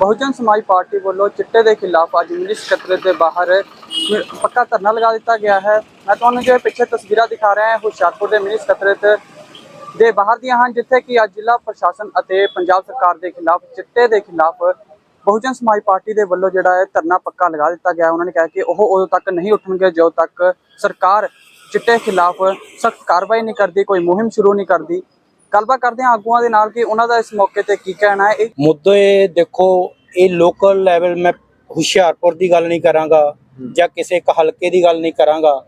Bahujan Samaj party ਵੱਲੋਂ ਚਿੱਟੇ ਦੇ ਖਿਲਾਫ ਅੱਜ ਮਿਨੀ ਸਕੱਤਰੇਤ ਦੇ ਬਾਹਰ ਪੱਕਾ ਧਰਨਾ ਲਗਾ ਦਿੱਤਾ ਗਿਆ ਹੈ। ਮੈਂ ਤੁਹਾਨੂੰ ਜੋ ਪਿੱਛੇ ਤਸਵੀਰਾਂ ਦਿਖਾ ਰਿਹਾ ਹਾਂ, ਹੁਸ਼ਿਆਰਪੁਰ ਦੇ ਮਿਨੀ ਸਕੱਤਰੇਤ ਦੇ ਬਾਹਰ ਦੀਆਂ ਹਨ, ਜਿੱਥੇ ਕਿ ਅੱਜ ਜ਼ਿਲ੍ਹਾ ਪ੍ਰਸ਼ਾਸਨ ਅਤੇ ਪੰਜਾਬ ਸਰਕਾਰ ਦੇ ਖਿਲਾਫ ਚਿੱਟੇ ਦੇ ਖਿਲਾਫ ਬਹੁਜਨ ਸਮਾਜ ਪਾਰਟੀ ਦੇ ਵੱਲੋਂ ਜਿਹੜਾ ਹੈ ਧਰਨਾ ਪੱਕਾ ਲਗਾ ਦਿੱਤਾ ਗਿਆ। ਉਹਨਾਂ ਨੇ ਕਿਹਾ ਕਿ ਉਹ ਉਦੋਂ ਤੱਕ ਨਹੀਂ ਉੱਠਣਗੇ, ਜਦੋਂ ਤੱਕ ਸਰਕਾਰ ਚਿੱਟੇ ਖਿਲਾਫ ਸਖਤ ਕਾਰਵਾਈ ਨਹੀਂ ਕਰਦੀ, ਕੋਈ ਮੁਹਿੰਮ ਸ਼ੁਰੂ ਨਹੀਂ ਕਰਦੀ। ਗੱਲਬਾਤ ਕਰਦੇ ਹਾਂ ਆਗੂਆਂ ਦੇ ਨਾਲ ਕਿ ਉਹਨਾਂ ਦਾ ਇਸ ਮੌਕੇ ਤੇ ਕੀ ਕਹਿਣਾ ਹੈ। ਇਹ ਮੁੱਦੇ ਦੇਖੋ ਇਹ ਲੋਕਲ ਲੈਵਲ ਮੈਂ ਹੁਸ਼ਿਆਰਪੁਰ ਦੀ ਗੱਲ ਨਹੀਂ ਕਰਾਂਗਾ ਜਾਂ ਕਿਸੇ ਇੱਕ ਹਲਕੇ ਦੀ ਗੱਲ ਨਹੀਂ ਕਰਾਂਗਾ।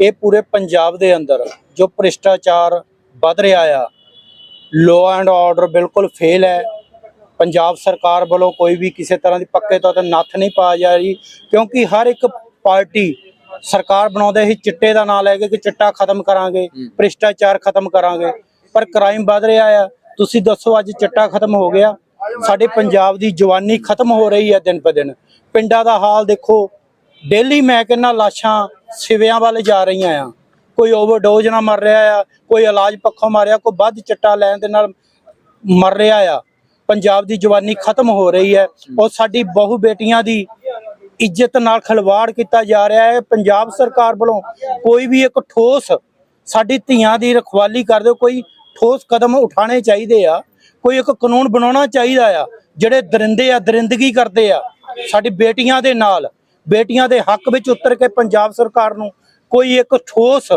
ਇਹ ਪੂਰੇ ਪੰਜਾਬ ਦੇ ਅੰਦਰ ਜੋ ਭ੍ਰਿਸ਼ਟਾਚਾਰ ਵੱਧ ਰਿਹਾ ਆ ਲੋ ਐਂਡ ਆਰਡਰ ਬਿਲਕੁਲ ਫੇਲ ਹੈ। ਪੰਜਾਬ ਸਰਕਾਰ ਵੱਲੋਂ ਕੋਈ ਵੀ ਕਿਸੇ ਤਰ੍ਹਾਂ ਦੀ ਪੱਕੇ ਤੌਰ ਤੇ ਨੱਥ ਨਹੀਂ ਪਾ ਜਾ ਰਹੀ ਕਿਉਂਕਿ ਹਰ ਇੱਕ ਪਾਰਟੀ ਸਰਕਾਰ ਬਣਾਉਂਦੇ ਹੀ ਚਿੱਟੇ ਦਾ ਨਾਂ ਲੈ ਕੇ ਕਿ ਚਿੱਟਾ ਖਤਮ ਕਰਾਂਗੇ ਭ੍ਰਿਸ਼ਟਾਚਾਰ ਖਤਮ ਕਰਾਂਗੇ। ਪਰ ਕ੍ਰਾਈਮ ਵੱਧ ਰਿਹਾ ਆ। ਤੁਸੀਂ ਦੱਸੋ, ਅੱਜ ਚਿੱਟਾ ਖਤਮ ਹੋ ਗਿਆ। ਸਾਡੇ ਪੰਜਾਬ ਦੀ ਜਵਾਨੀ ਖਤਮ ਹੋ ਰਹੀ ਹੈ ਦਿਨ ਪ ਦਿਨ। ਪਿੰਡਾਂ ਦਾ ਹਾਲ ਦੇਖੋ। ਡੇਲੀ ਮੈਂ ਕਹਿੰਦਾ ਲਾਸ਼ਾਂ ਸਿਵਿਆਂ ਵੱਲ ਜਾ ਰਹੀਆਂ ਆ। ਕੋਈ ਓਵਰਡੋਜ਼ ਨਾਲ ਮਰ ਰਿਹਾ ਆ, ਕੋਈ ਇਲਾਜ ਪੱਖੋਂ ਮਾਰਿਆ, ਕੋਈ ਵੱਧ ਚਿੱਟਾ ਲੈਣ ਦੇ ਨਾਲ ਮਰ ਰਿਹਾ ਆ। ਪੰਜਾਬ ਦੀ ਜਵਾਨੀ ਖਤਮ ਹੋ ਰਹੀ ਹੈ। ਔਰ ਸਾਡੀ ਬਹੁ ਬੇਟੀਆਂ ਦੀ ਇੱਜ਼ਤ ਨਾਲ ਖਿਲਵਾੜ ਕੀਤਾ ਜਾ ਰਿਹਾ ਹੈ। ਪੰਜਾਬ ਸਰਕਾਰ ਵੱਲੋਂ ਕੋਈ ਵੀ ਇੱਕ ਠੋਸ ਸਾਡੀ ਧੀਆਂ ਦੀ ਰਖਵਾਲੀ ਕਰ ਦਿਓ। ਕੋਈ ਠੋਸ ਕਦਮ ਉਠਾਣੇ ਚਾਹੀਦੇ ਆ। ਕੋਈ ਇੱਕ ਕਾਨੂੰਨ ਬਣਾਉਣਾ ਚਾਹੀਦਾ ਆ, ਜਿਹੜੇ ਦਰਿੰਦੇ ਆ, ਦਰਿੰਦਗੀ ਕਰਦੇ ਆ। ਸਾਡੀ ਬੇਟੀਆਂ ਦੇ ਨਾਲ, ਬੇਟੀਆਂ ਦੇ ਹੱਕ ਵਿੱਚ ਉਤਰ ਕੇ ਪੰਜਾਬ ਸਰਕਾਰ ਨੂੰ ਕੋਈ ਇੱਕ ਠੋਸ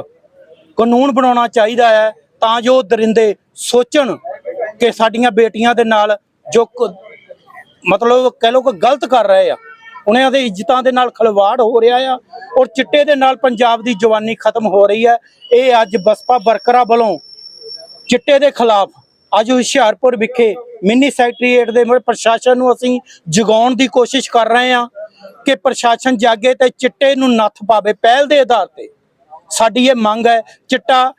ਕਾਨੂੰਨ ਬਣਾਉਣਾ ਚਾਹੀਦਾ ਹੈ, ਤਾਂ ਜੋ ਦਰਿੰਦੇ ਸੋਚਣ ਕਿ ਸਾਡੀਆਂ ਬੇਟੀਆਂ ਦੇ ਨਾਲ ਜੋ ਕ- ਮਤਲਬ ਕਹਿ ਲਓ ਕਿ ਗਲਤ ਕਰ ਰਹੇ ਆ। ਉਹਨਾਂ ਦੇ ਇੱਜ਼ਤਾਂ ਦੇ ਨਾਲ ਖਲਵਾੜ ਹੋ ਰਿਹਾ ਆ ਔਰ ਚਿੱਟੇ ਦੇ ਨਾਲ ਪੰਜਾਬ ਦੀ ਜਵਾਨੀ ਖਤਮ ਹੋ ਰਹੀ ਹੈ। ਇਹ ਅੱਜ ਬਸਪਾ ਵਰਕਰਾਂ ਵੱਲੋਂ ਚਿੱਟੇ ਦੇ ਖਿਲਾਫ ਅੱਜ ਹੁਸ਼ਿਆਰਪੁਰ ਵਿਖੇ ਮਿੰਨੀ ਸੈਕਟਰੀਏਟ ਦੇ ਮੁਰੇ ਪ੍ਰਸ਼ਾਸਨ ਨੂੰ ਅਸੀਂ ਜਗਾਉਣ ਦੀ ਕੋਸ਼ਿਸ਼ ਕਰ ਰਹੇ ਹਾਂ ਕਿ ਪ੍ਰਸ਼ਾਸਨ ਜਾਗੇ ਤੇ ਚਿੱਟੇ ਨੂੰ ਨੱਥ ਪਾਵੇ। ਪਹਿਲ ਦੇ ਆਧਾਰ ਤੇ ਸਾਡੀ ਇਹ ਮੰਗ ਹੈ, ਚਿੱਟਾ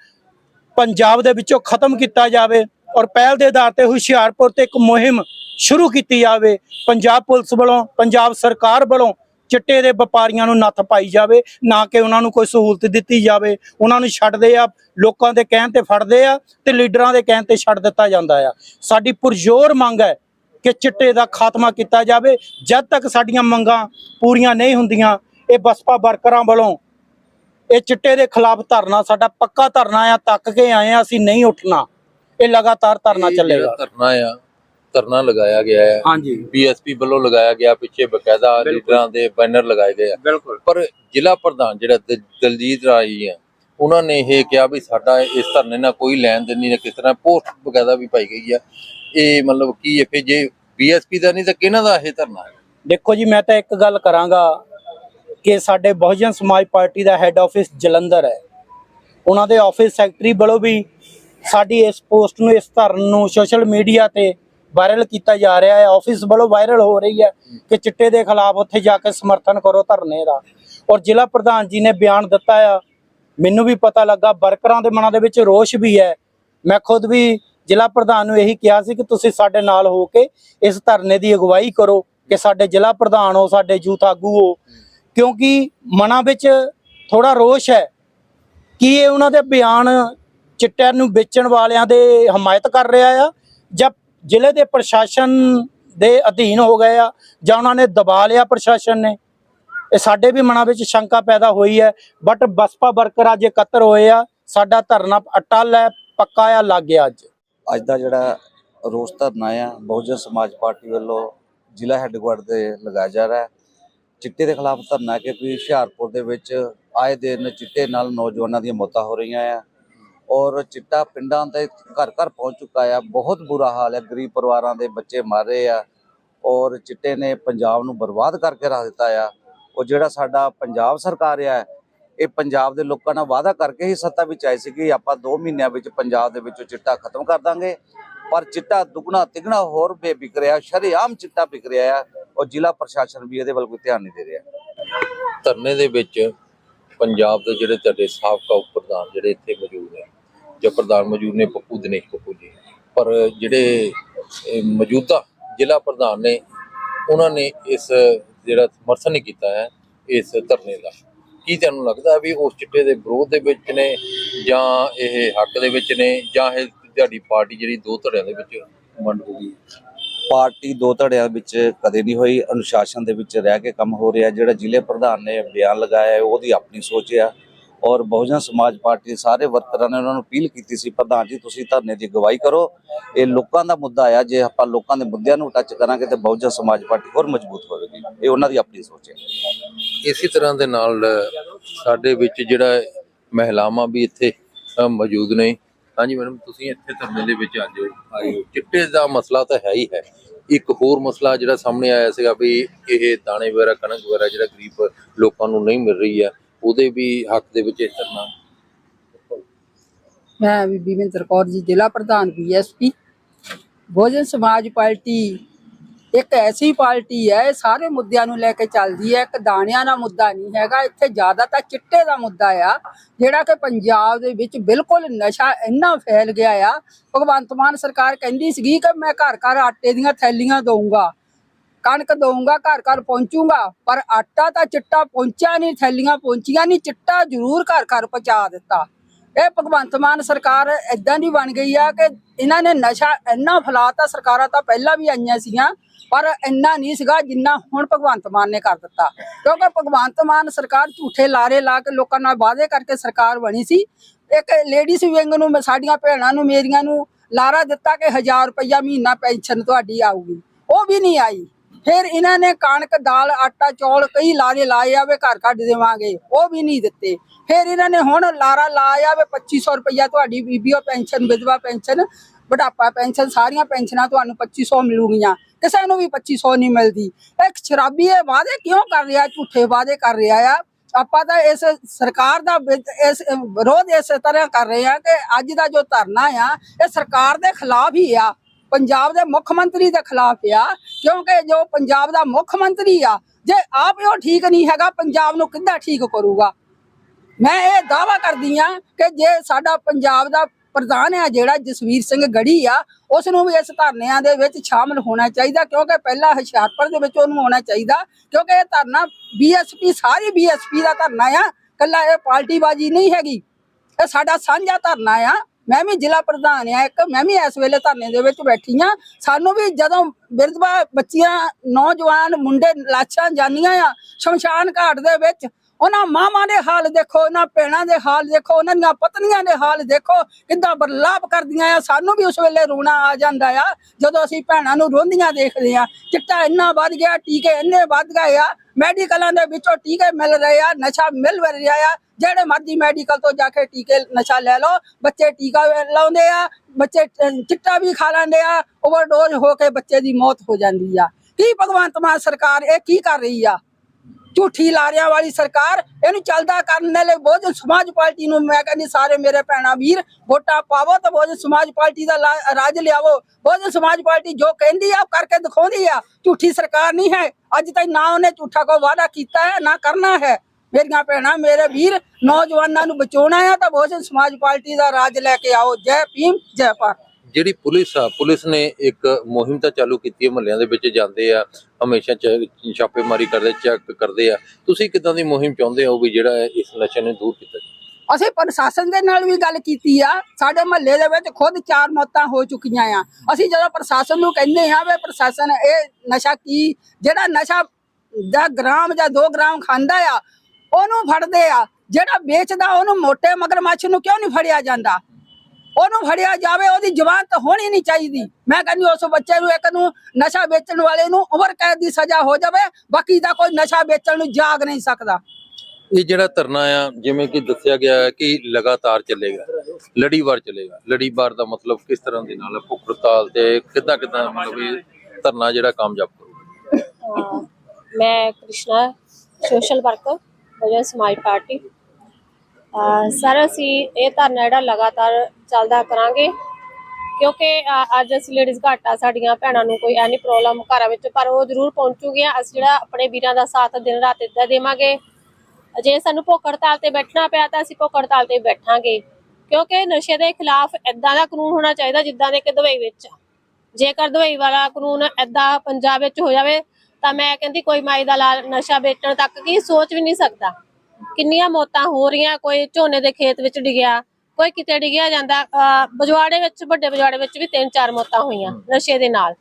ਪੰਜਾਬ ਦੇ ਵਿੱਚੋਂ ਖਤਮ ਕੀਤਾ ਜਾਵੇ ਔਰ ਪਹਿਲ ਦੇ ਆਧਾਰ ਤੇ ਹੁਸ਼ਿਆਰਪੁਰ ਤੇ ਇੱਕ ਮੁਹਿੰਮ ਸ਼ੁਰੂ ਕੀਤੀ ਜਾਵੇ। ਪੰਜਾਬ ਪੁਲਿਸ ਵੱਲੋਂ, ਪੰਜਾਬ ਸਰਕਾਰ ਵੱਲੋਂ ਚਿੱਟੇ ਦੇ ਵਪਾਰੀਆਂ ਨੂੰ ਨੱਥ ਪਾਈ ਜਾਵੇ ਨਾ ਕਿ ਉਹਨਾਂ ਨੂੰ ਕੋਈ ਸਹੂਲਤ ਦਿੱਤੀ ਜਾਵੇ। ਉਹਨਾਂ ਨੂੰ ਛੱਡਦੇ ਆ ਲੋਕਾਂ ਦੇ ਕਹਿਣ ਤੇ ਫੜਦੇ ਆ ਤੇ ਲੀਡਰਾਂ ਦੇ ਕਹਿਣ ਤੇ ਛੱਡ ਦਿੱਤਾ ਜਾਂਦਾ ਆ। ਸਾਡੀ ਪੁਰਜ਼ੋਰ ਮੰਗ ਹੈ ਕਿ ਚਿੱਟੇ ਦਾ ਖਾਤਮਾ ਕੀਤਾ ਜਾਵੇ। ਜਦ ਤੱਕ ਸਾਡੀਆਂ ਮੰਗਾਂ ਪੂਰੀਆਂ ਨਹੀਂ ਹੁੰਦੀਆਂ ਇਹ ਬਸਪਾ ਵਰਕਰਾਂ ਵੱਲੋਂ ਇਹ ਚਿੱਟੇ ਦੇ ਖਿਲਾਫ ਧਰਨਾ ਸਾਡਾ ਪੱਕਾ ਧਰਨਾ ਆ ਤੱਕ ਕੇ ਆਏ ਆ ਅਸੀਂ ਨਹੀਂ ਉੱਠਣਾ। ਇਹ ਲਗਾਤਾਰ ਧਰਨਾ ਚੱਲੇਗਾ। ਧਰਨਾ ਆ ਧਰਨਾ ਲਗਾਇਆ ਗਿਆ ਹੈ। ਹਾਂਜੀ। ਬੀਐਸਪੀ ਵੱਲੋਂ ਲਗਾਇਆ ਗਿਆ ਪਿੱਛੇ ਬਕਾਇਦਾ ਲੀਡਰਾਂ ਦੇ ਬੈਨਰ ਲਗਾਏ ਗਏ ਆ। ਬਿਲਕੁਲ। ਪਰ ਜ਼ਿਲ੍ਹਾ ਪ੍ਰਧਾਨ ਜਿਹੜਾ ਦ- ਦਲਜੀਤ ਰਾਈ ਆ ਉਹਨਾਂ ਨੇ ਇਹ ਕਿਹਾ ਵੀ ਸਾਡਾ ਇਸ ਧਰਨੇ ਨਾਲ ਕੋਈ ਲੈਣ ਦੇਣ ਨਹੀਂ ਨਾ ਕਿਸ ਤਰ੍ਹਾਂ ਪੋਸਟ ਬਕਾਇਦਾ ਵੀ ਪਾਈ ਗਈ ਆ। ਇਹ ਮਤਲਬ ਕੀ ਹੈ ਫੇ ਜੇ ਬੀਐਸਪੀ ਦਾ ਨਹੀਂ ਤਾਂ ਕਿਹਨਾਂ ਦਾ ਇਹ ਧਰਨਾ ਹੈ? ਦੇਖੋ ਜੀ ਮੈਂ ਤਾਂ ਇੱਕ ਗੱਲ ਕਰਾਂਗਾ ਕਿ ਸਾਡੇ ਬਹੁਜਨ ਸਮਾਜ ਪਾਰਟੀ ਦਾ ਹੈੱਡ ਆਫਿਸ ਜਲੰਧਰ ਹੈ। ਉਹਨਾਂ ਦੇ ਆਫਿਸ ਸੈਕਟਰੀ ਵੱਲੋਂ ਵੀ ਸਾਡੀ ਇਸ ਪੋਸਟ ਨੂੰ ਇਸ ਧਰਨ ਨੂੰ ਸੋਸ਼ਲ ਮੀਡੀਆ ਤੇ ਵਾਇਰਲ ਕੀਤਾ ਜਾ ਰਿਹਾ ਹੈ ਆਫਿਸ ਵੱਲੋਂ ਵਾਇਰਲ ਹੋ ਰਹੀ ਹੈ ਕਿ ਚਿੱਟੇ ਦੇ ਖਿਲਾਫ ਉੱਥੇ ਜਾ ਕੇ ਸਮਰਥਨ ਕਰੋ ਧਰਨੇ ਦਾ। ਔਰ ਜ਼ਿਲ੍ਹਾ ਪ੍ਰਧਾਨ ਜੀ ਨੇ ਬਿਆਨ ਦਿੱਤਾ ਆ, ਮੈਨੂੰ ਵੀ ਪਤਾ ਲੱਗਾ, ਵਰਕਰਾਂ ਦੇ ਮਨਾਂ ਦੇ ਵਿੱਚ ਰੋਸ਼ ਵੀ ਹੈ। ਮੈਂ ਖੁਦ ਵੀ ਜ਼ਿਲ੍ਹਾ ਪ੍ਰਧਾਨ ਨੂੰ ਇਹੀ ਕਿਹਾ ਸੀ ਕਿ ਤੁਸੀਂ ਸਾਡੇ ਨਾਲ ਹੋ ਕੇ ਇਸ ਧਰਨੇ ਦੀ ਅਗਵਾਈ ਕਰੋ ਕਿ ਸਾਡੇ ਜ਼ਿਲ੍ਹਾ ਪ੍ਰਧਾਨ ਹੋ, ਸਾਡੇ ਯੂਥ ਆਗੂ ਹੋ। ਕਿਉਂਕਿ ਮਨਾਂ ਵਿੱਚ ਥੋੜਾ ਰੋਸ਼ ਹੈ ਕਿ ਇਹ ਉਹਨਾਂ ਦੇ ਬਿਆਨ ਚਿੱਟਿਆਂ ਨੂੰ ਵੇਚਣ ਵਾਲਿਆਂ ਦੇ ਹਮਾਇਤ ਕਰ ਰਿਹਾ ਆ ਜਾਂ ਜ਼ਿਲ੍ਹੇ ਦੇ ਪ੍ਰਸ਼ਾਸਨ ਦੇ ਅਧੀਨ ਹੋ ਗਏ ਆ ਜਾਂ ਉਹਨਾਂ ਨੇ ਦਬਾ ਲਿਆ ਪ੍ਰਸ਼ਾਸਨ ਨੇ। ਇਹ ਸਾਡੇ ਵੀ ਮਨਾਂ ਵਿੱਚ ਸ਼ੰਕਾ ਪੈਦਾ ਹੋਈ ਹੈ ਬਟ ਬਸਪਾ ਵਰਕਰ ਅੱਜ ਇਕੱਤਰ ਹੋਏ ਆ, ਸਾਡਾ ਧਰਨਾ ਅਟਲ ਹੈ ਪੱਕਾ ਆ, ਲੱਗ ਗਿਆ ਅੱਜ। ਅੱਜ ਦਾ ਜਿਹੜਾ ਰੋਸ ਧਰਨਾ ਆ, ਬਹੁਜਨ ਸਮਾਜ ਪਾਰਟੀ ਵੱਲੋਂ ਜ਼ਿਲ੍ਹਾ ਹੈੱਡਕੁਆਟਰ ਤੇ ਲਗਾਇਆ ਜਾ ਰਿਹਾ ਹੈ। ਚਿੱਟੇ ਦੇ ਖਿਲਾਫ ਧਰਨਾ ਕਿ ਵੀ ਹੁਸ਼ਿਆਰਪੁਰ ਦੇ ਵਿੱਚ ਆਏ ਦਿਨ ਚਿੱਟੇ ਨਾਲ ਨੌਜਵਾਨਾਂ ਦੀਆਂ ਮੌਤਾਂ ਹੋ ਰਹੀਆਂ ਆ। ਔਰ ਚਿੱਟਾ ਪਿੰਡਾਂ ਤੇ ਘਰ ਘਰ ਪਹੁੰਚ ਚੁੱਕਾ ਆ। ਬਹੁਤ ਬੁਰਾ ਹਾਲ ਹੈ। ਗਰੀਬ ਪਰਿਵਾਰਾਂ ਦੇ ਬੱਚੇ ਮਰ ਰਹੇ ਆ ਔਰ ਚਿੱਟੇ ਨੇ ਪੰਜਾਬ ਨੂੰ ਬਰਬਾਦ ਕਰਕੇ ਰੱਖ ਦਿੱਤਾ ਆ। ਉਹ ਜਿਹੜਾ ਸਾਡਾ ਪੰਜਾਬ ਸਰਕਾਰ ਆ, ਇਹ ਪੰਜਾਬ ਦੇ ਲੋਕਾਂ ਨਾਲ ਵਾਅਦਾ ਕਰਕੇ ਹੀ ਸੱਤਾ ਵਿੱਚ ਆਈ ਸੀ ਕਿ ਆਪਾਂ 2 ਮਹੀਨਿਆਂ ਵਿੱਚ ਪੰਜਾਬ ਦੇ ਵਿੱਚੋਂ ਚਿੱਟਾ ਖਤਮ ਕਰ ਦਾਂਗੇ। ਪਰ ਚਿੱਟਾ ਦੁੱਗਣਾ ਤਿਗਣਾ ਹੋਰ ਬੇ ਵਿਕ ਰਿਹਾ ਸ਼ਰੇਆਮ ਚਿੱਟਾ ਵਿਕ ਰਿਹਾ ਆ ਔਰ ਜ਼ਿਲ੍ਹਾ ਪ੍ਰਸ਼ਾਸਨ ਵੀ ਇਹਦੇ ਵੱਲ ਕੋਈ ਧਿਆਨ ਨਹੀਂ ਦੇ ਰਿਹਾ। ਧਰਨੇ ਦੇ ਵਿੱਚ ਪੰਜਾਬ ਦੇ ਜਿਹੜੇ ਤੁਹਾਡੇ ਸਾਬਕਾ ਉਪ ਪ੍ਰਧਾਨ ਜਿਹੜੇ ਇੱਥੇ ਮੌਜੂਦ ਨੇ ਜਾਂ ਪ੍ਰਧਾਨ ਮੌਜੂਦ ਨੇ, ਪੱਪੂ ਦਿਨੇਸ਼ ਪੱਪੂ ਜੀ। ਪਰ ਜਿਹੜੇ ਮੌਜੂਦਾ ਜ਼ਿਲ੍ਹਾ ਪ੍ਰਧਾਨ ਨੇ, ਉਹਨਾਂ ਨੇ ਇਸ ਜਿਹੜਾ ਸਮਰਥਨ ਨਹੀਂ ਕੀਤਾ ਹੈ, ਇਸ ਧਰਨੇ ਦਾ। ਕੀ ਤੁਹਾਨੂੰ ਲੱਗਦਾ ਵੀ ਉਸ ਚਿੱਟੇ ਦੇ ਵਿਰੋਧ ਦੇ ਵਿੱਚ ਨੇ, ਜਾਂ ਇਹ ਹੱਕ ਦੇ ਵਿੱਚ ਨੇ, ਜਾਂ ਇਹ ਤੁਹਾਡੀ ਪਾਰਟੀ ਜਿਹੜੀ ਦੋ ਧੜਿਆਂ ਦੇ ਵਿੱਚ ਵੰਡ ਹੋ ਗਈ? ਪਾਰਟੀ ਦੋ ਧੜਿਆਂ ਵਿੱਚ ਕਦੇ ਨਹੀਂ ਹੋਈ। ਅਨੁਸ਼ਾਸਨ ਦੇ ਵਿੱਚ ਰਹਿ ਕੇ ਕੰਮ ਹੋ ਰਿਹਾ। ਜਿਹੜਾ ਜ਼ਿਲ੍ਹੇ ਪ੍ਰਧਾਨ ਨੇ ਬਿਆਨ ਲਗਾਇਆ ਉਹਦੀ ਆਪਣੀ ਸੋਚ ਆ। ਔਰ ਬਹੁਜਨ ਸਮਾਜ ਪਾਰਟੀ ਦੇ ਸਾਰੇ ਵਰਕਰਾਂ ਨੇ ਉਹਨਾਂ ਨੂੰ ਅਪੀਲ ਕੀਤੀ ਸੀ, ਪ੍ਰਧਾਨ ਜੀ, ਤੁਸੀਂ ਧਰਨੇ ਦੀ ਅਗਵਾਈ ਕਰੋ। ਇਹ ਲੋਕਾਂ ਦਾ ਮੁੱਦਾ ਆ, ਜੇ ਆਪਾਂ ਲੋਕਾਂ ਦੇ ਮੁੱਦਿਆਂ ਨੂੰ ਟੱਚ ਕਰਾਂਗੇ ਤੇ ਬਹੁਜਨ ਸਮਾਜ ਪਾਰਟੀ ਹੋਰ ਮਜ਼ਬੂਤ ਹੋਵੇਗੀ। ਇਹ ਉਹਨਾਂ ਦੀ ਆਪਣੀ ਸੋਚ ਹੈ। ਇਸੇ ਤਰ੍ਹਾਂ ਦੇ ਨਾਲ ਸਾਡੇ ਵਿੱਚ ਜਿਹੜਾ ਮਹਿਲਾਵਾਂ ਵੀ ਇੱਥੇ ਮੌਜੂਦ ਨੇ। ਹਾਂਜੀ ਮੈਡਮ, ਤੁਸੀਂ ਇੱਥੇ ਧਰਨੇ ਦੇ ਵਿੱਚ ਅੱਜ ਆਏ ਹੋ। ਚਿੱਟੇ ਦਾ ਮਸਲਾ ਤਾਂ ਹੈ ਹੀ ਹੈ। ਇੱਕ ਹੋਰ ਮਸਲਾ ਜਿਹੜਾ ਸਾਹਮਣੇ ਆਇਆ ਸੀਗਾ ਵੀ ਇਹ ਦਾਣੇ ਵਗੈਰਾ, ਕਣਕ ਵਗੈਰਾ ਜਿਹੜਾ ਗਰੀਬ ਲੋਕਾਂ ਨੂੰ ਨਹੀਂ ਮਿਲ ਰਹੀ ਹੈ ਉਹਦੇ ਵੀ ਹੱਕ ਦੇ ਵਿੱਚ ਇਹ ਧਰਨਾ ਮੈਂ ਬੀਬੀ ਮਹਿੰਦਰ ਕੌਰ ਜੀ, ਜ਼ਿਲ੍ਹਾ ਪ੍ਰਧਾਨ ਬੀਐਸਪੀ ਬਹੁਜਨ ਸਮਾਜ ਪਾਰਟੀ ਇੱਕ ਐਸੀ ਪਾਰਟੀ ਹੈ ਸਾਰੇ ਮੁੱਦਿਆਂ ਨੂੰ ਲੈ ਕੇ ਚੱਲਦੀ ਹੈ। ਇੱਕ ਦਾਣਿਆਂ ਦਾ ਮੁੱਦਾ ਨਹੀਂ ਹੈਗਾ, ਇੱਥੇ ਜ਼ਿਆਦਾ ਤਾਂ ਚਿੱਟੇ ਦਾ ਮੁੱਦਾ ਆ, ਜਿਹੜਾ ਕਿ ਪੰਜਾਬ ਦੇ ਵਿੱਚ ਬਿਲਕੁਲ ਨਸ਼ਾ ਇੰਨਾ ਫੈਲ ਗਿਆ ਆ। ਭਗਵੰਤ ਮਾਨ ਸਰਕਾਰ ਕਹਿੰਦੀ ਸੀਗੀ ਕਿ ਮੈਂ ਘਰ ਘਰ ਆਟੇ ਦੀਆਂ ਥੈਲੀਆਂ ਦਊਂਗਾ। ਕਣਕ ਦਊਂਗਾ, ਘਰ ਘਰ ਪਹੁੰਚੂਗਾ, ਪਰ ਆਟਾ ਤਾਂ ਚਿੱਟਾ ਪਹੁੰਚਿਆ ਨਹੀਂ, ਥੈਲੀਆਂ ਪਹੁੰਚੀਆਂ ਨਹੀਂ, ਚਿੱਟਾ ਜ਼ਰੂਰ ਘਰ ਘਰ ਪਹੁੰਚਾ ਦਿੱਤਾ। ਇਹ ਭਗਵੰਤ ਮਾਨ ਸਰਕਾਰ ਇਦਾਂ ਦੀ ਬਣ ਗਈ ਆ ਕਿ ਇਹਨਾਂ ਨੇ ਨਸ਼ਾ ਇੰਨਾ ਫੈਲਾਤਾ, ਸਰਕਾਰਾਂ ਤਾਂ ਪਹਿਲਾਂ ਵੀ ਆਈਆਂ ਸੀਗੀਆਂ, ਪਰ ਇੰਨਾ ਨਹੀਂ ਸੀਗਾ ਜਿੰਨਾ ਹੁਣ ਭਗਵੰਤ ਮਾਨ ਨੇ ਕਰ ਦਿੱਤਾ। ਕਿਉਂਕਿ ਭਗਵੰਤ ਮਾਨ ਸਰਕਾਰ ਝੂਠੇ ਲਾਰੇ ਲਾ ਕੇ ਲੋਕਾਂ ਨਾਲ ਵਾਅਦੇ ਕਰਕੇ ਸਰਕਾਰ ਬਣੀ ਸੀ। ਇੱਕ ਲੇਡੀਜ਼ ਵਿੰਗ ਨੂੰ ਸਾਡੀਆਂ ਭੈਣਾਂ ਨੂੰ, ਮੇਰੀਆਂ ਨੂੰ ਲਾਰਾ ਦਿੱਤਾ ਕਿ 1000 ਰੁਪਇਆ ਮਹੀਨਾ ਪੈਨਸ਼ਨ ਤੁਹਾਡੀ ਆਊਗੀ। ਉਹ ਵੀ ਨਹੀਂ ਆਈ। ਫਿਰ ਇਹਨਾਂ ਨੇ ਕਣਕ, ਦਾਲ, ਆਟਾ, ਚੌਲ ਕਈ ਲਾਰੇ ਲਾਏ ਆ ਘਰ ਘਰ ਦੇਵਾਂਗੇ, ਉਹ ਵੀ ਨਹੀਂ ਦਿੱਤੇ। ਫਿਰ ਇਹਨਾਂ ਨੇ ਹੁਣ ਲਾਰਾ ਲਾਇਆ ਵੇ 2500 ਰੁਪਇਆ ਤੁਹਾਡੀ ਬੀਬੀਓ ਪੈਨਸ਼ਨ, ਵਿਧਵਾ ਪੈਨਸ਼ਨ, ਬੁਢਾਪਾ ਪੈਨਸ਼ਨ, ਸਾਰੀਆਂ ਪੈਨਸ਼ਨਾਂ ਤੁਹਾਨੂੰ 2500 ਮਿਲੂਗੀਆਂ। ਕਿਸੇ ਨੂੰ ਵੀ 2500 ਨਹੀਂ ਮਿਲਦੀ। ਇੱਕ ਸ਼ਰਾਬੀ ਇਹ ਵਾਅਦੇ ਕਿਉਂ ਕਰ ਰਿਹਾ, ਝੂਠੇ ਵਾਅਦੇ ਕਰ ਰਿਹਾ ਆ? ਆਪਾਂ ਤਾਂ ਇਸ ਸਰਕਾਰ ਦਾ ਇਸ ਵਿਰੋਧ ਇਸ ਤਰ੍ਹਾਂ ਕਰ ਰਹੇ ਆ ਕਿ ਅੱਜ ਦਾ ਜੋ ਧਰਨਾ ਆ, ਇਹ ਸਰਕਾਰ ਦੇ ਖਿਲਾਫ ਹੀ ਆ। ਪੰਜਾਬ ਦੇ ਮੁੱਖ ਮੰਤਰੀ ਦੇ ਖਿਲਾਫ ਆ, ਕਿਉਂਕਿ ਜੋ ਪੰਜਾਬ ਦਾ ਮੁੱਖ ਮੰਤਰੀ ਆ, ਜੇ ਆਪ ਹੀ ਉਹ ਠੀਕ ਨਹੀਂ ਹੈਗਾ, ਪੰਜਾਬ ਨੂੰ ਕਿੱਦਾਂ ਠੀਕ ਕਰੂਗਾ? ਮੈਂ ਇਹ ਦਾਵਾ ਕਰਦੀ ਆ ਕਿ ਜੇ ਸਾਡਾ ਪੰਜਾਬ ਦਾ ਪ੍ਰਧਾਨ ਆ, ਜਿਹੜਾ ਜਸਵੀਰ ਸਿੰਘ ਗੜੀ ਆ ਉਸ ਨੂੰ ਵੀ ਇਸ ਧਰਨਿਆਂ ਦੇ ਵਿੱਚ ਸ਼ਾਮਲ ਹੋਣਾ ਚਾਹੀਦਾ, ਕਿਉਂਕਿ ਪਹਿਲਾਂ ਹੁਸ਼ਿਆਰਪੁਰ ਦੇ ਵਿੱਚ ਉਹਨੂੰ ਹੋਣਾ ਚਾਹੀਦਾ, ਕਿਉਂਕਿ ਇਹ ਧਰਨਾ ਬੀਐਸਪੀ ਸਾਰੀ ਬੀਐਸਪੀ ਦਾ ਧਰਨਾ ਆ ਕੱਲਾ ਇਹ ਪਾਰਟੀਬਾਜੀ ਨਹੀਂ ਹੈਗੀ। ਇਹ ਸਾਡਾ ਸਾਂਝਾ ਧਰਨਾ ਆ ਮੈਂ ਵੀ ਜ਼ਿਲ੍ਹਾ ਪ੍ਰਧਾਨ ਆ ਇੱਕ, ਮੈਂ ਵੀ ਇਸ ਵੇਲੇ ਧਰਨੇ ਦੇ ਵਿੱਚ ਬੈਠੀ ਆ। ਸਾਨੂੰ ਵੀ ਜਦੋਂ ਬਿਰਧਵਾ ਬੱਚੀਆਂ, ਨੌਜਵਾਨ, ਮੁੰਡੇ ਲਾਸ਼ਾਂ ਜਾਂਦੀਆਂ ਆ, ਸ਼ਮਸ਼ਾਨ ਘਾਟ ਦੇ ਵਿੱਚ ਉਹਨਾਂ ਮਾਵਾਂ ਦੇ ਹਾਲ ਦੇਖੋ, ਉਹਨਾਂ ਭੈਣਾਂ ਦੇ ਹਾਲ ਦੇਖੋ, ਉਹਨਾਂ ਦੀਆਂ ਪਤਨੀਆਂ ਦੇ ਹਾਲ ਦੇਖੋ, ਕਿੱਦਾਂ ਬਰਲਾਪ ਕਰਦੀਆਂ ਆ। ਸਾਨੂੰ ਵੀ ਉਸ ਵੇਲੇ ਰੋਣਾ ਆ ਜਾਂਦਾ ਆ, ਜਦੋਂ ਅਸੀਂ ਭੈਣਾਂ ਨੂੰ ਰੋਂਦੀਆਂ ਦੇਖਦੇ ਆ। ਚਿੱਟਾ ਇੰਨਾ ਵੱਧ ਗਿਆ, ਟੀਕੇ ਇੰਨੇ ਵੱਧ ਗਏ ਆ, ਮੈਡੀਕਲਾਂ ਦੇ ਵਿੱਚੋਂ ਟੀਕੇ ਮਿਲ ਰਹੇ ਆ, ਨਸ਼ਾ ਮਿਲ ਰਿਹਾ ਆ। ਜਿਹੜੇ ਮਰਜ਼ੀ ਮੈਡੀਕਲ ਤੋਂ ਜਾ ਕੇ ਟੀਕੇ, ਨਸ਼ਾ ਲੈ ਲਓ। ਬੱਚੇ ਟੀਕਾ ਲਾਉਂਦੇ ਆ, ਬੱਚੇ ਚਿੱਟਾ ਵੀ ਖਾ ਲੈਂਦੇ ਆ, ਓਵਰਡੋਜ਼ ਹੋ ਕੇ ਬੱਚੇ ਦੀ ਮੌਤ ਹੋ ਜਾਂਦੀ ਆ। ਕੀ ਭਗਵੰਤ ਮਾਨ ਸਰਕਾਰ ਇਹ ਕੀ ਕਰ ਰਹੀ ਆ? ਝੂਠੀ ਲਾਰਿਆਂ ਵਾਲੀ ਸਰਕਾਰ, ਇਹਨੂੰ ਚੱਲਦਾ ਕਰਨ ਲਈ ਬਹੁਜਨ ਸਮਾਜ ਪਾਰਟੀ ਨੂੰ ਮੈਂ ਕਹਿੰਦੀ ਸਾਰੇ ਮੇਰੇ ਭੈਣਾ ਵੀਰ, ਵੋਟਾਂ ਪਾਵੋ ਤਾਂ ਬਹੁਜਨ ਸਮਾਜ ਪਾਰਟੀ ਦਾ ਰਾਜ ਲਿਆਵੋ। ਬਹੁਜਨ ਸਮਾਜ ਪਾਰਟੀ ਜੋ ਕਹਿੰਦੀ ਆ, ਉਹ ਕਰਕੇ ਦਿਖਾਉਂਦੀ ਆ। ਝੂਠੀ ਸਰਕਾਰ ਨਹੀਂ ਹੈ। ਅੱਜ ਤੱਕ ਨਾ ਉਹਨੇ ਝੂਠਾ ਕੋਈ ਵਾਅਦਾ ਕੀਤਾ ਹੈ, ਨਾ ਕਰਨਾ ਹੈ। ਮੇਰੀਆਂ ਭੈਣਾਂ, ਮੇਰੇ ਵੀਰ, ਨੌਜਵਾਨਾਂ ਨੂੰ ਬਚਾਉਣਾ ਹੈ ਤਾਂ ਬਹੁਜਨ ਸਮਾਜ ਪਾਰਟੀ ਦਾ ਰਾਜ ਲੈ ਕੇ ਆਓ। ਜੈ ਭੀਮ, ਜੈ ਭਾਰਤ। ਜਿਹੜੀ ਪੁਲਿਸ ਆ, ਪੁਲਿਸ ਨੇ ਇੱਕ ਮੁਹਿੰਮ ਤਾਂ ਚਾਲੂ ਕੀਤੀ ਹੈ, ਮਹੱਲਿਆਂ ਦੇ ਵਿੱਚ ਜਾਂਦੇ ਆ, ਹਮੇਸ਼ਾ ਛਾਪੇਮਾਰੀ ਕਰਦੇ, ਚੈੱਕ ਕਰਦੇ ਆ। ਤੁਸੀਂ ਕਿਦਾਂ ਦੀ ਮੁਹਿੰਮ ਚਾਹੁੰਦੇ ਹੋ ਵੀ ਜਿਹੜਾ ਇਸ ਨਸ਼ੇ ਨੂੰ ਦੂਰ ਕੀਤਾ ਜਾਵੇ? ਅਸੀਂ ਪ੍ਰਸ਼ਾਸਨ ਦੇ ਨਾਲ ਵੀ ਗੱਲ ਕੀਤੀ ਆ। ਸਾਡੇ ਮਹੱਲੇ ਦੇ ਵਿੱਚ ਖੁਦ ਚਾਰ ਮੌਤਾਂ ਹੋ ਚੁੱਕੀਆਂ ਆ। ਅਸੀਂ ਜਦੋਂ ਪ੍ਰਸ਼ਾਸਨ ਨੂੰ ਕਹਿੰਦੇ ਆ ਵੀ ਪ੍ਰਸ਼ਾਸਨ ਇਹ ਨਸ਼ਾ ਕੀ, ਜਿਹੜਾ ਨਸ਼ਾ ਦਾ ਗ੍ਰਾਮ ਜਾਂ 2 ਗ੍ਰਾਮ ਖਾਂਦਾ ਆ, ਉਹਨੂੰ ਫੜਦੇ ਆ। ਜਿਹੜਾ ਵੇਚਦਾ ਉਹਨੂੰ ਮੋਟੇ ਮਗਰਮੱਛ ਨੂੰ ਕਿਉਂ ਨਹੀਂ ਫੜਿਆ ਜਾਂਦਾ? ਉਹਨੂੰ ਫੜਿਆ ਜਾਵੇ ਉਹਦੀ ਜ਼ਮਾਨਤ ਹੋਣੀ ਨਹੀਂ ਚਾਹੀਦੀ। ਮੈਂ ਕਹਿੰਦੀ ਉਸ ਬੱਚੇ ਨੂੰ ਇੱਕ ਨੂੰ ਨਸ਼ਾ ਵੇਚਣ ਵਾਲੇ ਨੂੰ ਉਮਰ ਕੈਦ ਦੀ ਸਜ਼ਾ ਹੋ ਜਾਵੇ ਬਾਕੀ ਦਾ ਕੋਈ ਨਸ਼ਾ ਵੇਚਣ ਨੂੰ ਜਾਗ ਨਹੀਂ ਸਕਦਾ। ਇਹ ਜਿਹੜਾ ਧਰਨਾ ਆ ਜਿਵੇਂ ਕਿ ਦੱਸਿਆ ਗਿਆ ਹੈ ਕਿ ਲਗਾਤਾਰ ਚੱਲੇਗਾ ਲੜੀਵਾਰ ਚੱਲੇਗਾ। ਲੜੀਵਾਰ ਦਾ ਮਤਲਬ ਕਿਸ ਤਰ੍ਹਾਂ ਦੇ ਨਾਲ ਭੁੱਖ ਹੜਤਾਲ ਤੇ ਕਿੱਦਾਂ ਕਿੱਦਾਂ ਮਤਲਬ ਇਹ ਧਰਨਾ ਜਿਹੜਾ ਕਾਮਯਾਬ ਕਰੂਗਾ? ਮੈਂ Krishna social worker Bahujan Samaj party. Sir, ਅਸੀਂ ਇਹ ਧਰਨਾ ਜਿਹੜਾ ਲਗਾਤਾਰ ਚੱਲਦਾ ਕਰਾਂਗੇ, ਕਿਉਂਕਿ ਅੱਜ ਅਸੀਂ ਲੇਡੀਜ਼ ਘੱਟ ਆ, ਸਾਡੀਆਂ ਭੈਣਾਂ ਨੂੰ ਕੋਈ ਐਨੀ ਪ੍ਰੋਬਲਮ ਘਰਾਂ ਵਿੱਚ, ਪਰ ਉਹ ਜ਼ਰੂਰ ਪਹੁੰਚੂਗੀਆਂ ਅਸੀਂ ਜਿਹੜਾ ਆਪਣੇ ਵੀਰਾਂ ਦਾ ਸਾਥ ਦਿਨ ਰਾਤ ਇੱਦਾਂ ਦੇਵਾਂਗੇ। ਜੇ ਸਾਨੂੰ ਭੁੱਖ ਹੜਤਾਲ ਤੇ ਬੈਠਣਾ ਪਿਆ, ਤਾਂ ਅਸੀਂ ਭੁੱਖ ਹੜਤਾਲ ਤੇ ਬੈਠਾਂਗੇ। ਕਿਉਂਕਿ ਨਸ਼ੇ ਦੇ ਖਿਲਾਫ ਐਦਾਂ ਦਾ ਕਾਨੂੰਨ ਹੋਣਾ ਚਾਹੀਦਾ, ਜਿੱਦਾਂ ਦੇ ਕਿ ਦੁਬਈ ਵਿੱਚ ਜੇਕਰ ਦੁਬਈ ਵਾਲਾ ਕਾਨੂੰਨ ਐਦਾਂ ਪੰਜਾਬ ਵਿੱਚ ਹੋ ਜਾਵੇ, ਤਾਂ ਮੈਂ ਕਹਿੰਦੀ ਕੋਈ ਮਾਈ ਦਾ ਲਾਲ ਨਸ਼ਾ ਵੇਚਣ ਤੱਕ ਕੀ ਸੋਚ ਵੀ ਨਹੀਂ ਸਕਦਾ। ਕਿੰਨੀਆਂ ਮੌਤਾਂ ਹੋ ਰਹੀਆਂ ਕੋਈ ਝੋਨੇ ਦੇ ਖੇਤ ਵਿੱਚ ਡਿੱਗਿਆ ਕੋਈ ਕਿਤੇ ਡਿੱਗਿਆ ਜਾਂਦਾ ਅਹ ਬਜਵਾੜੇ ਵਿੱਚ ਵੱਡੇ ਬਜਵਾੜੇ ਵਿੱਚ ਵੀ ਤਿੰਨ ਚਾਰ ਮੌਤਾਂ ਹੋਈਆਂ ਨਸ਼ੇ ਦੇ ਨਾਲ।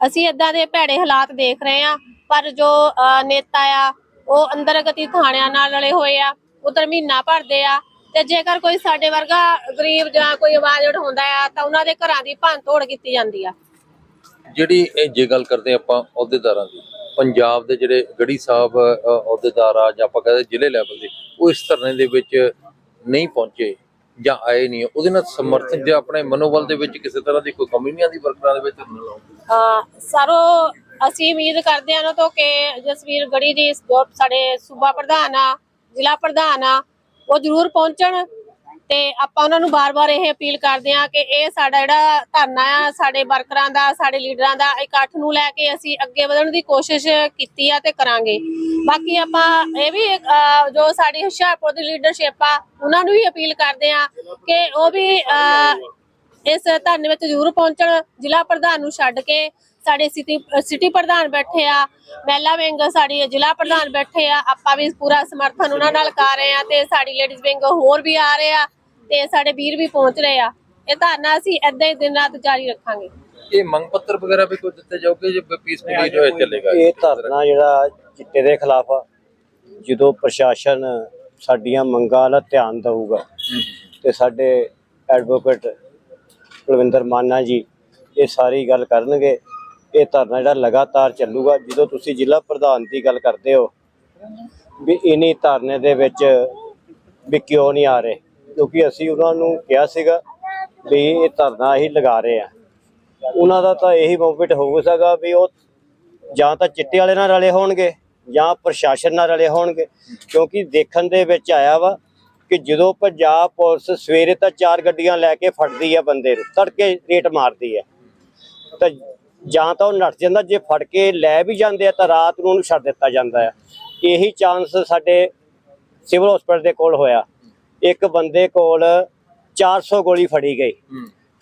ਅਸੀਂ ਇਦਾਂ ਦੇ ਭੈੜੇ ਹਾਲਾਤ ਦੇਖ ਰਹੇ ਆ ਪਰ ਜੋ ਅਹ, ਨੇਤਾ ਆ ਉਹ ਅੰਦਰਗਤੀ ਥਾਣਿਆਂ ਨਾਲ ਰਲੇ ਹੋਏ ਆ ਉਧਰ ਮਹੀਨਾ ਭਰਦੇ ਆ ਤੇ ਜੇਕਰ ਕੋਈ ਸਾਡੇ ਵਰਗਾ ਗਰੀਬ ਜਾਂ ਕੋਈ ਆਵਾਜ਼ ਉਠਾਉਂਦਾ ਆ ਤਾਂ ਉਹਨਾਂ ਦੇ ਘਰਾਂ ਦੀ ਭੰਨ ਤੋੜ ਕੀਤੀ ਜਾਂਦੀ ਆ। ਜਿਹੜੀ ਇਹ ਜੇ ਗੱਲ ਕਰਦੇ ਆਪਾਂ ਅਹੁਦੇਦਾਰਾਂ ਦੀ ਪੰਜਾਬ ਦੇ ਜਿਹੜੇ ਗੜੀ ਸਾਹਿਬ ਅਹੁਦੇਦਾਰ ਆ ਜਾਂ ਆਪਾਂ ਕਹਿੰਦੇ ਜ਼ਿਲ੍ਹੇ ਲੈਵਲ ਦੇ, ਉਹ ਇਸ ਧਰਨੇ ਦੇ ਵਿੱਚ ਨਹੀਂ ਪਹੁੰਚੇ ਜਾਂ ਆਏ ਨਹੀਂ ਉਹਦੇ ਨਾਲ ਸਮਰਥਨ ਜਾਂ ਆਪਣੇ ਮਨੋਬਲ ਦੇ ਵਿੱਚ ਕਿਸੇ ਤਰ੍ਹਾਂ ਦੀ ਕੋਈ ਕਮੀ ਨਹੀਂ ਆਉਂਦੀ ਵਰਕਰਾਂ ਦੇ ਵਿੱਚ ਧਰਨਾ ਲਾਉਣ ਦੀ? ਸਾਰੋ, ਅਸੀਂ ਉਮੀਦ ਕਰਦੇ ਹਾਂ ਤੋਂ ਕਿ ਜਸਵੀਰ ਗੜੀ ਜੀ ਸਾਡੇ ਸੂਬਾ ਪ੍ਰਧਾਨ ਆ, ਜ਼ਿਲ੍ਹਾ ਪ੍ਰਧਾਨ ਆ, ਉਹ ਜ਼ਰੂਰ ਪਹੁੰਚਣ ਤੇ ਆਪਾਂ ਉਹਨਾਂ ਨੂੰ ਬਾਰ-ਬਾਰ ਇਹ ਅਪੀਲ ਕਰਦੇ ਹਾਂ ਕਿ ਇਹ ਸਾਡਾ ਜਿਹੜਾ ਧਰਨਾ ਆ ਸਾਡੇ ਵਰਕਰਾਂ ਦਾ ਸਾਡੇ ਲੀਡਰਾਂ ਦਾ ਇਕੱਠ ਨੂੰ ਲੈ ਕੇ ਅਸੀਂ ਅੱਗੇ ਵਧਣ ਦੀ ਕੋਸ਼ਿਸ਼ ਕੀਤੀ ਆ ਤੇ ਕਰਾਂਗੇ। ਬਾਕੀ ਆਪਾਂ ਇਹ ਵੀ ਜੋ ਸਾਡੀ ਹੁਸ਼ਿਆਰਪੁਰ ਦੀ ਲੀਡਰਸ਼ਿਪ ਆ ਉਹਨਾਂ ਨੂੰ ਵੀ ਅਪੀਲ ਕਰਦੇ ਆ ਕਿ ਉਹ ਵੀ ਅਹ, ਇਸ ਧਰਨੇ ਵਿੱਚ ਜ਼ਰੂਰ ਪਹੁੰਚਣ ਜ਼ਿਲ੍ਹਾ ਪ੍ਰਧਾਨ ਨੂੰ ਛੱਡ ਕੇ ਸਾਡੇ ਸਿਟੀ ਸਿਟੀ ਪ੍ਰਧਾਨ ਬੈਠੇ ਆ ਮਹਿਲਾ ਵਿੰਗ ਸਾਡੀ ਜ਼ਿਲ੍ਹਾ ਪ੍ਰਧਾਨ ਬੈਠੇ ਆ ਆਪਾਂ ਵੀ ਪੂਰਾ ਸਮਰਥਨ ਉਹਨਾਂ ਨਾਲ ਕਰ ਰਹੇ ਆ ਤੇ ਸਾਡੀ ਲੇਡੀਜ਼ ਵਿੰਗ ਹੋਰ ਵੀ ਆ ਰਹੇ ਆ ਤੇ ਸਾਡੇ ਵੀਰ ਵੀ ਪਹੁੰਚ ਰਹੇ ਆ। ਇਹ ਧਰਨਾ ਅਸੀਂ ਏਦਾਂ ਹੀ ਦਿਨ ਰਾਤ ਜਾਰੀ ਰੱਖਾਂਗੇ। ਇਹ ਮੰਗ ਪੱਤਰ ਵਗੈਰਾ ਵੀ ਕੋਈ ਦਿੱਤੇ ਜਾਓਗੇ ਜੇ ਪੀਸਫੁਲੀ ਜੋ ਹੈ ਚੱਲੇਗਾ ਇਹ ਧਰਨਾ ਜਿਹੜਾ ਚਿੱਟੇ ਦੇ ਖਿਲਾਫ ਆ ਜਦੋਂ ਪ੍ਰਸ਼ਾਸਨ ਸਾਡੀਆਂ ਮੰਗਾਂ ਵੱਲ ਧਿਆਨ ਦਊਗਾ ਤੇ ਸਾਡੇ ਐਡਵੋਕੇਟ ਕੁਲਵਿੰਦਰ ਮਾਨਾ ਜੀ ਇਹ ਸਾਰੀ ਗੱਲ ਕਰਨਗੇ ਇਹ ਧਰਨਾ ਜਿਹੜਾ ਲਗਾਤਾਰ ਚੱਲੂਗਾ, ਜਦੋਂ ਤੁਸੀਂ ਜ਼ਿਲ੍ਹਾ ਪ੍ਰਧਾਨ ਦੀ ਗੱਲ ਕਰਦੇ ਹੋ, ਵੀ ਇਨੀ ਧਰਨੇ ਦੇ ਵਿੱਚ ਵੀ ਕਿਉਂ ਨਹੀਂ ਆ ਰਹੇ? ਕਿਉਂਕਿ ਅਸੀਂ ਉਹਨਾਂ ਨੂੰ ਕਿਹਾ ਸੀਗਾ ਵੀ ਇਹ ਧਰਨਾ ਹੀ ਲਗਾ ਰਹੇ ਆ ਉਹਨਾਂ ਦਾ ਤਾਂ ਇਹੀ ਮੋਮੈਂਟ ਹੋ ਸਕਦਾ ਵੀ ਉਹ ਜਾਂ ਤਾਂ ਚਿੱਟੇ ਵਾਲੇ ਨਾਲ ਰਲੇ ਹੋਣਗੇ ਜਾਂ ਪ੍ਰਸ਼ਾਸਨ ਨਾਲ ਰਲੇ ਹੋਣਗੇ। ਕਿਉਂਕਿ ਦੇਖਣ ਦੇ ਵਿੱਚ ਆਇਆ ਵਾ ਕਿ ਜਦੋਂ ਪੰਜਾਬ ਪੁਲਿਸ ਸਵੇਰੇ ਤਾਂ ਚਾਰ ਗੱਡੀਆਂ ਲੈ ਕੇ ਫੜਦੀ ਆ ਬੰਦੇ ਨੂੰ, ਤੜਕੇ ਰੇਟ ਮਾਰਦੀ ਆ। ਤਾਂ ਜਾਂ ਤਾਂ ਉਹ ਨੱਠ ਜਾਂਦਾ ਜੇ ਫੜ ਕੇ ਲੈ ਵੀ ਜਾਂਦੇ ਆ ਤਾਂ ਰਾਤ ਨੂੰ ਉਹਨੂੰ ਛੱਡ ਦਿੱਤਾ ਜਾਂਦਾ ਆ। ਇਹੀ ਚਾਂਸ ਸਾਡੇ ਸਿਵਲ ਹਸਪੀਟਲ ਦੇ ਕੋਲ ਹੋਇਆ। ਇੱਕ ਬੰਦੇ ਕੋਲ 400 ਗੋਲੀ ਫੜੀ ਗਈ।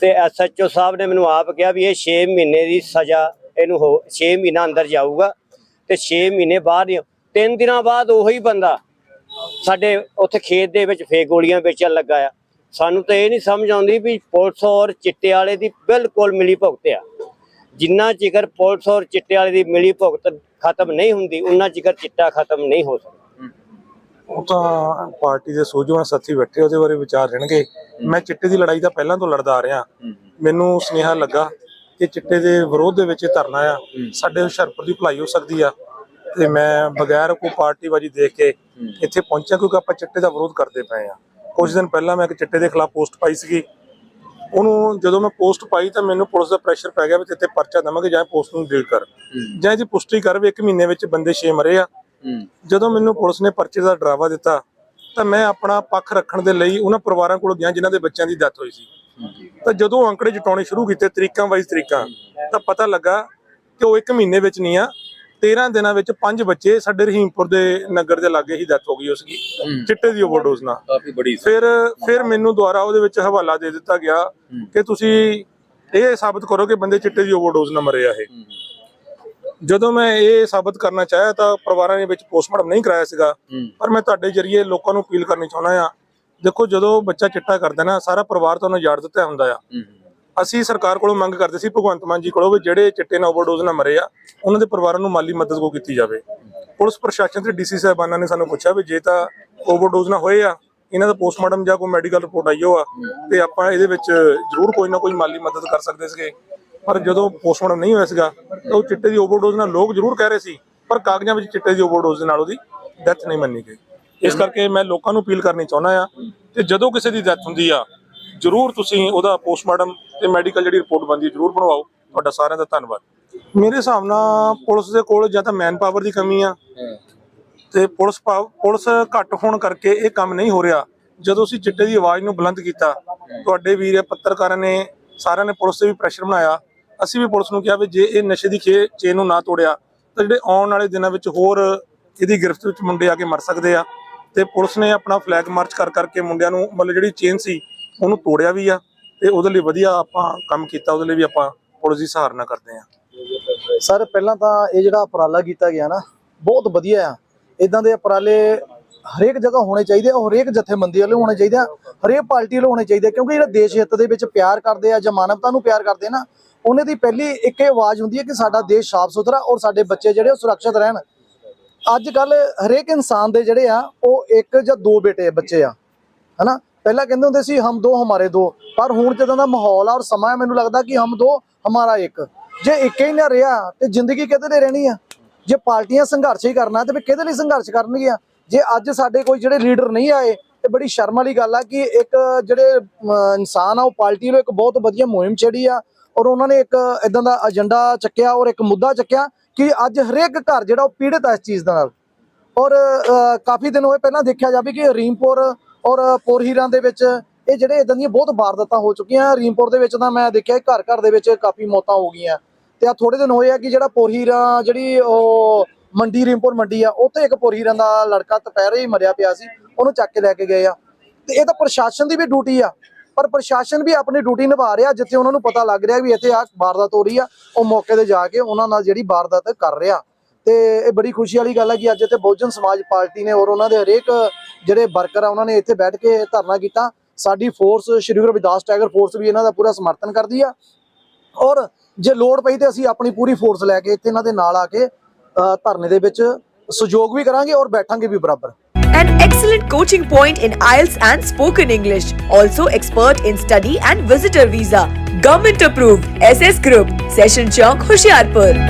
ਤੇ ਐਸਐਚਓ ਸਾਹਿਬ ਨੇ ਮੈਨੂੰ ਆਪ ਕਿਹਾ ਵੀ ਇਹ 6 ਮਹੀਨੇ ਦੀ ਸਜ਼ਾ ਇਹਨੂੰ ਹੋ 6 ਮਹੀਨਾ ਅੰਦਰ ਜਾਊਗਾ ਤੇ 6 ਮਹੀਨੇ ਬਾਅਦ ਹੀ- ਤਿੰਨ ਦਿਨਾਂ ਬਾਅਦ ਉਹੀ ਬੰਦਾ ਸਾਡੇ ਉੱਥੇ ਖੇਤ ਦੇ ਵਿੱਚ ਫੇਕ ਗੋਲੀਆਂ ਵੇਚਣ ਲੱਗਾ ਆ। ਸਾਨੂੰ ਤਾਂ ਇਹ ਨਹੀਂ ਸਮਝ ਆਉਂਦੀ ਵੀ ਪੁਲਿਸ ਔਰ ਚਿੱਟੇ ਵਾਲੇ ਦੀ ਬਿਲਕੁਲ ਮਿਲੀ ਭੁਗਤ ਆ। ਜਿੰਨਾ ਚਿਕਰ ਪੁਲਿਸ ਔਰ ਚਿੱਟੇ ਵਾਲੇ ਦੀ ਮਿਲੀ ਭੁਗਤ ਖਤਮ ਨਹੀਂ ਹੁੰਦੀ ਉਹਨਾਂ ਚਿਕਰ ਚਿੱਟਾ ਖਤਮ ਨਹੀਂ ਹੋ ਸਕਦਾ। ਉਹ ਤਾਂ ਪਾਰਟੀ ਦੇ ਸੂਝਵਾਨ ਸਾਥੀ ਬੈਠੇ, ਉਹਦੇ ਬਾਰੇ ਵਿਚਾਰ ਰਹਿਣਗੇ। ਮੈਂ ਚਿੱਟੇ ਦੀ ਲੜਾਈ ਤਾਂ ਪਹਿਲਾਂ ਤੋਂ ਲੜਦਾ ਆ ਰਿਹਾ। ਮੈਨੂੰ ਸੁਨੇਹਾ ਲੱਗਾ ਕਿ ਚਿੱਟੇ ਦੇ ਵਿਰੋਧ ਦੇ ਵਿੱਚ ਧਰਨਾ ਆ। ਸਾਡੇ ਹੁਸ਼ਿਆਰਪੁਰ ਦੀ ਭਲਾਈ ਹੋ ਸਕਦੀ ਆ। ਤੇ ਮੈਂ ਬਗੈਰ ਕੋਈ ਪਾਰਟੀਬਾਜੀ ਦੇਖ ਕੇ ਇੱਥੇ ਪਹੁੰਚਿਆ, ਕਿਉਂਕਿ ਆਪਾਂ ਚਿੱਟੇ ਦਾ ਵਿਰੋਧ ਕਰਦੇ ਪਏ ਆ। ਕੁਝ ਦਿਨ ਪਹਿਲਾਂ ਮੈਂ ਇੱਕ ਚਿੱਟੇ ਦੇ ਖਿਲਾਫ ਪੋਸਟ ਪਾਈ ਸੀਗੀ। ਉਹਨੂੰ ਜਦੋਂ ਮੈਂ ਪੋਸਟ ਪਾਈ ਤਾਂ ਮੈਨੂੰ ਪੁਲਿਸ ਦਾ ਪ੍ਰੈਸ਼ਰ ਪੈ ਗਿਆ ਵੀ ਤੇਤੇ ਪਰਚਾ ਦਵਾਂਗੇ ਜਾਂ ਪੋਸਟ ਨੂੰ ਡਿਲੀਟ ਕਰ। ਜਾਂ ਇਹਦੀ ਪੁਸ਼ਟੀ ਕਰ ਵੀ ਇੱਕ ਮਹੀਨੇ ਵਿੱਚ ਬੰਦੇ 6 ਮਰੇ ਆ। ਜਦੋਂ ਮੈਨੂੰ ਪੁਲਿਸ ਨੇ ਪਰਚੇ ਦਾ ਡਰਾਵਾ ਦਿੱਤਾ ਤਾਂ ਮੈਂ ਆਪਣਾ ਪੱਖ ਰੱਖਣ ਦੇ ਲਈ ਉਹਨਾਂ ਪਰਿਵਾਰਾਂ ਕੋਲ ਗਿਆ ਜਿਨ੍ਹਾਂ ਦੇ ਬੱਚਿਆਂ ਦੀ ਡੈਥ ਹੋਈ ਸੀ। ਤਾਂ ਜਦੋਂ ਅੰਕੜੇ ਜਟਾਉਣੇ ਸ਼ੁਰੂ ਕੀਤੇ ਤਰੀਕਾਂ ਵਾਈਜ਼ ਤਰੀਕਾਂ ਤਾਂ ਪਤਾ ਲੱਗਾ ਕਿ ਉਹ ਇੱਕ ਮਹੀਨੇ ਵਿੱਚ ਨਹੀਂ ਆ 13 ਦਿਨਾਂ ਵਿੱਚ ਪੰਜ ਬੱਚੇ ਸਾਡੇ ਰਹੀਮਪੁਰ ਦੇ ਨਗਰ ਦੇ ਲਾਗੇ ਹੀ ਡੈਥ ਹੋ ਗਈ ਉਸਦੀ। ਚਿੱਟੇ ਦੀ ਓਵਰਡੋਜ਼ ਨਾਲ। ਕਾਫੀ ਬੜੀ ਫਿਰ ਫਿਰ ਮੈਨੂੰ ਦੁਬਾਰਾ ਉਹਦੇ ਵਿੱਚ ਹਵਾਲਾ ਦੇ ਦਿੱਤਾ ਗਿਆ ਕਿ ਤੁਸੀਂ ਇਹ ਸਾਬਤ ਕਰੋ ਕਿ ਬੰਦੇ ਚਿੱਟੇ ਦੀ ਓਵਰਡੋਜ਼ ਨਾਲ ਮਰੇ ਆ ਇਹ। ਜਦੋਂ ਮੈਂ ਇਹ ਸਾਬਤ ਕਰਨਾ ਚਾਹਿਆ ਤਾਂ ਪਰਿਵਾਰਾਂ ਨੇ ਵਿੱਚ ਪੋਸਟਮਾਰਟਮ ਨਹੀਂ ਕਰਾਇਆ ਸੀਗਾ। ਪਰ ਮੈਂ ਤੁਹਾਡੇ ਜਰੀਏ ਲੋਕਾਂ ਨੂੰ ਅਪੀਲ ਕਰਨੀ ਚਾਹੁੰਦਾ ਆ ਦੇਖੋ ਜਦੋਂ ਬੱਚਾ ਚਿੱਟਾ ਕਰਦਾ ਨਾ ਸਾਰਾ ਪਰਿਵਾਰ ਤਾਂ ਉਹਨੂੰ ਯਾਰ ਦਿੱਤਾ ਹੁੰਦਾ ਆ। ਅਸੀਂ ਸਰਕਾਰ ਕੋਲੋਂ ਮੰਗ ਕਰਦੇ ਸੀ ਭਗਵੰਤ ਮਾਨ ਜੀ ਕੋਲੋਂ ਵੀ ਜਿਹੜੇ ਚਿੱਟੇ ਨਾਲ ਓਵਰਡੋਜ਼ ਨਾਲ ਮਰੇ ਆ, ਉਹਨਾਂ ਦੇ ਪਰਿਵਾਰਾਂ ਨੂੰ ਮਾਲੀ ਮਦਦ ਕੋ ਕੀਤੀ ਜਾਵੇ। ਪੁਲਿਸ ਪ੍ਰਸ਼ਾਸਨ ਤੇ ਡੀਸੀ ਸਾਹਿਬਾਨਾਂ ਨੇ ਸਾਨੂੰ ਪੁੱਛਿਆ ਵੀ ਜੇ ਤਾਂ ਓਵਰਡੋਜ਼ ਨਾਲ ਹੋਏ ਆ, ਇਹਨਾਂ ਦਾ ਪੋਸਟਮਾਰਟਮ ਜਾਂ ਕੋਈ ਮੈਡੀਕਲ ਰਿਪੋਰਟ ਆਈ ਹੋ ਆ ਤੇ ਆਪਾਂ ਇਹਦੇ ਵਿੱਚ ਜ਼ਰੂਰ ਕੋਈ ਨਾ ਕੋਈ ਮਾਲੀ ਮਦਦ ਕਰ ਸਕਦੇ ਸੀਗੇ। ਪਰ ਜਦੋਂ ਪੋਸਟਮਾਰਟਮ ਨਹੀਂ ਹੋਇਆ ਸੀਗਾ, ਤਾਂ ਉਹ ਚਿੱਟੇ ਦੀ ਓਵਰਡੋਜ਼ ਨਾਲ ਲੋਕ ਜ਼ਰੂਰ ਕਹਿ ਰਹੇ ਸੀ, ਪਰ ਕਾਗਜ਼ਾਂ ਵਿੱਚ ਚਿੱਟੇ ਦੀ ਓਵਰਡੋਜ਼ ਦੇ ਨਾਲ ਉਹਦੀ ਡੈਥ ਨਹੀਂ ਮੰਨੀ ਗਈ। ਇਸ ਕਰਕੇ ਮੈਂ ਲੋਕਾਂ ਨੂੰ ਅਪੀਲ ਕਰਨੀ ਚਾਹੁੰਦਾ ਆ ਕਿ ਜਦੋਂ ਕਿਸੇ ਦੀ ਡੈਥ ਹੁੰਦੀ ਆ ਜ਼ਰੂਰ ਤੁਸੀਂ ਉਹਦਾ ਪੋਸਟਮਾਰਟਮ ਤੇ ਮੈਡੀਕਲ ਜਿਹੜੀ ਰਿਪੋਰਟ ਬੰਦੀ ਜ਼ਰੂਰ ਬਣਵਾਓ। ਤੁਹਾਡਾ ਸਾਰਿਆਂ ਦਾ ਧੰਨਵਾਦ। ਮੇਰੇ ਹਿਸਾਬ ਨਾਲ ਪੁਲਿਸ ਦੇ ਕੋਲ ਜਾਂ ਤਾਂ ਮੈਨ ਪਾਵਰ ਦੀ ਕਮੀ ਆ ਤੇ ਪੁਲਿਸ ਪੁਲਿਸ ਘੱਟ ਹੋਣ ਕਰਕੇ ਇਹ ਕੰਮ ਨਹੀਂ ਹੋ ਰਿਹਾ। ਜਦੋਂ ਅਸੀਂ ਚਿੱਟੇ ਦੀ ਆਵਾਜ਼ ਨੂੰ ਬੁਲੰਦ ਕੀਤਾ, ਤੁਹਾਡੇ ਵੀਰ ਪੱਤਰਕਾਰਾਂ ਨੇ, ਸਾਰਿਆਂ ਨੇ ਪੁਲਿਸ ਤੇ ਵੀ ਪ੍ਰੈਸ਼ਰ ਬਣਾਇਆ। ਅਸੀਂ ਵੀ ਪੁਲਿਸ ਨੂੰ ਕਿਹਾ ਵੀ ਜੇ ਇਹ ਨਸ਼ੇ ਦੀ ਖੇ ਚੇਨ ਨੂੰ ਨਾ ਤੋੜਿਆ, ਤਾਂ ਜਿਹੜੇ ਆਉਣ ਵਾਲੇ ਦਿਨਾਂ ਵਿੱਚ ਹੋਰ ਇਹਦੀ ਗ੍ਰਿਫਤ ਵਿੱਚ ਮੁੰਡੇ ਆ ਕੇ ਮਰ ਸਕਦੇ ਆ। ਤੇ ਪੁਲਿਸ ਨੇ ਆਪਣਾ ਫਲੈਗ ਮਾਰਚ ਕਰ ਕਰਕੇ ਮੁੰਡਿਆਂ ਨੂੰ ਮਤਲਬ ਜਿਹੜੀ ਚੇਨ ਸੀ ਉਹਨੂੰ ਤੋੜਿਆ ਵੀ ਆ ਤੇ ਉਹਦੇ ਲਈ ਵਧੀਆ ਆਪਾਂ ਕੰਮ ਕੀਤਾ ਉਹਦੇ ਲਈ ਵੀ ਆਪਾਂ ਪੁਲਿਸ ਦੀ ਸਹਾਰਨਾ ਕਰਦੇ ਆ ਸਰ ਪਹਿਲਾਂ ਤਾਂ ਇਹ ਜਿਹੜਾ ਉਪਰਾਲਾ ਕੀਤਾ ਗਿਆ ਨਾ ਬਹੁਤ ਵਧੀਆ ਆ। ਇਦਾਂ ਦੇ ਉਪਰਾਲੇ ਹਰੇਕ ਜਗ੍ਹਾ ਹੋਣੇ ਚਾਹੀਦੇ ਆ, ਹਰੇਕ ਜਥੇਬੰਦੀ ਵੱਲੋਂ ਹੋਣੇ ਚਾਹੀਦੇ ਆ ਹਰੇਕ ਪਾਰਟੀ ਵੱਲੋਂ ਹੋਣੇ ਚਾਹੀਦੇ ਕਿਉਂਕਿ ਜਿਹੜਾ ਦੇਸ਼ ਹਿੱਤ ਦੇ ਵਿੱਚ ਪਿਆਰ ਕਰਦੇ ਆ ਜਾਂ ਮਾਨਵਤਾ ਨੂੰ ਪਿਆਰ ਕਰਦੇ ਆ ਨਾ ਉਹਨਾਂ ਦੀ ਪਹਿਲੀ ਇੱਕ ਇਹ ਆਵਾਜ਼ ਹੁੰਦੀ ਹੈ ਕਿ ਸਾਡਾ ਦੇਸ਼ ਸਾਫ਼ ਸੁਥਰਾ ਔਰ ਸਾਡੇ ਬੱਚੇ ਜਿਹੜੇ ਉਹ ਸੁਰੱਖਿਅਤ ਰਹਿਣ। ਅੱਜ ਕੱਲ ਹਰੇਕ ਇਨਸਾਨ ਦੇ ਜਿਹੜੇ ਆ ਉਹ ਇੱਕ ਜਾਂ ਦੋ ਬੇਟੇ ਬੱਚੇ ਆ ਹਨਾ? ਪਹਿਲਾਂ ਕਹਿੰਦੇ ਹੁੰਦੇ ਸੀ, ਹਮ ਦੋ, ਹਮਾਰੇ ਦੋ। ਪਰ ਹੁਣ ਜਦੋਂ ਦਾ ਮਾਹੌਲ ਆ ਔਰ ਸਮਾਂ ਮੈਨੂੰ ਲੱਗਦਾ ਕਿ ਹਮ ਦੋ, ਹਮਾਰਾ ਇੱਕ। ਜੇ ਇੱਕ ਹੀ ਨਾ ਰਿਹਾ ਤੇ ਜ਼ਿੰਦਗੀ ਕਿਹਦੇ ਲਈ ਰਹਿਣੀ ਆ? ਜੇ ਪਾਰਟੀਆਂ ਸੰਘਰਸ਼ ਹੀ ਕਰਨਾ, ਤੇ ਫਿਰ ਕਿਹਦੇ ਲਈ ਸੰਘਰਸ਼ ਕਰਨਗੀਆਂ? ਜੇ ਅੱਜ ਸਾਡੇ ਕੋਈ ਜਿਹੜੇ ਲੀਡਰ ਨਹੀਂ ਆਏ, ਤੇ ਬੜੀ ਸ਼ਰਮ ਵਾਲੀ ਗੱਲ ਆ ਕਿ ਇੱਕ ਜਿਹੜੇ ਇਨਸਾਨ ਆ, ਉਹ ਪਾਰਟੀ ਨੂੰ ਇੱਕ ਬਹੁਤ ਵਧੀਆ ਮੁਹਿੰਮ ਛੇੜੀ ਆ, ਔਰ ਉਹਨਾਂ ਨੇ ਇੱਕ ਇਦਾਂ ਦਾ ਏਜੰਡਾ ਚੱਕਿਆ, ਔਰ ਇੱਕ ਮੁੱਦਾ ਚੱਕਿਆ ਕਿ ਅੱਜ ਹਰੇਕ ਘਰ ਜਿਹੜਾ ਉਹ ਪੀੜਤ ਆ ਇਸ ਚੀਜ਼ ਦੇ ਨਾਲ। ਔਰ ਕਾਫੀ ਦਿਨ ਹੋਏ ਪਹਿਲਾਂ ਦੇਖਿਆ ਜਾਵੇ ਕਿ ਰੀਮਪੁਰ ਔਰ ਪੋਰਹੀਰਾਂ ਦੇ ਵਿੱਚ ਇਹ ਜਿਹੜੇ ਇਦਾਂ ਦੀਆਂ ਬਹੁਤ ਵਾਰਦਾਤਾਂ ਹੋ ਚੁੱਕੀਆਂ, ਰੀਮਪੁਰ ਦੇ ਵਿੱਚ ਤਾਂ ਮੈਂ ਦੇਖਿਆ ਘਰ ਘਰ ਦੇ ਵਿੱਚ ਕਾਫੀ ਮੌਤਾਂ ਹੋ ਗਈਆਂ। ਤੇ ਆ ਥੋੜੇ ਦਿਨ ਹੋਏ ਆ ਕਿ ਜਿਹੜਾ ਪੋਰਹੀਰਾਂ ਜਿਹੜੀ ਉਹ ਮੰਡੀ, ਰੀਮਪੁਰ ਮੰਡੀ ਆ, ਉੱਥੇ ਇੱਕ ਪੋਰਹੀਰਾਂ ਦਾ ਲੜਕਾ ਦੁਪਹਿਰੇ ਹੀ ਮਰਿਆ ਪਿਆ ਸੀ, ਉਹਨੂੰ ਚੱਕ ਕੇ ਲੈ ਕੇ ਗਏ ਆ। ਤੇ ਇਹ ਤਾਂ ਪ੍ਰਸ਼ਾਸਨ ਦੀ ਵੀ ਡਿਊਟੀ ਆ, ਪਰ ਪ੍ਰਸ਼ਾਸਨ ਵੀ ਆਪਣੀ ਡਿਊਟੀ ਨਿਭਾ ਰਿਹਾ, ਜਿੱਥੇ ਉਹਨਾਂ ਨੂੰ ਪਤਾ ਲੱਗ ਰਿਹਾ ਵੀ ਇੱਥੇ ਆ ਵਾਰਦਾਤ ਹੋ ਰਹੀ ਆ, ਉਹ ਮੌਕੇ ਤੇ ਜਾ ਕੇ ਉਹਨਾਂ ਨਾਲ ਜਿਹੜੀ ਵਾਰਦਾਤ ਕਰ ਰਿਹਾ। ਤੇ ਇਹ ਬੜੀ ਖੁਸ਼ੀ ਵਾਲੀ ਗੱਲ ਹੈ ਕਿ ਅੱਜ ਇੱਥੇ ਬਹੁਜਨ ਸਮਾਜ ਪਾਰਟੀ ਨੇ ਔਰ ਉਹਨਾਂ ਦੇ ਹਰੇਕ ਜਿਹੜੇ ਵਰਕਰ ਆ ਉਹਨਾਂ ਨੇ ਇੱਥੇ ਬੈਠ ਕੇ ਧਰਨਾ ਕੀਤਾ ਸਾਡੀ force Shri Guru Ravidas tiger force ਵੀ ਇਹਨਾਂ ਦਾ ਪੂਰਾ ਸਮਰਥਨ ਕਰਦੀ ਆ ਔਰ ਜੇ ਲੋੜ ਪਈ ਤੇ ਅਸੀਂ ਆਪਣੀ ਪੂਰੀ ਫੋਰਸ ਲੈ ਕੇ ਇੱਥੇ ਇਹਨਾਂ ਦੇ ਨਾਲ ਆ ਕੇ ਅ, ਧਰਨੇ ਦੇ ਵਿੱਚ ਸਹਿਯੋਗ ਵੀ ਕਰਾਂਗੇ ਔਰ ਬੈਠਾਂਗੇ ਵੀ ਬਰਾਬਰ An excellent coaching point in IELTS and spoken English. Also expert in study and visitor visa. Government approved. SS Group. Session Chowk, Hoshiarpur.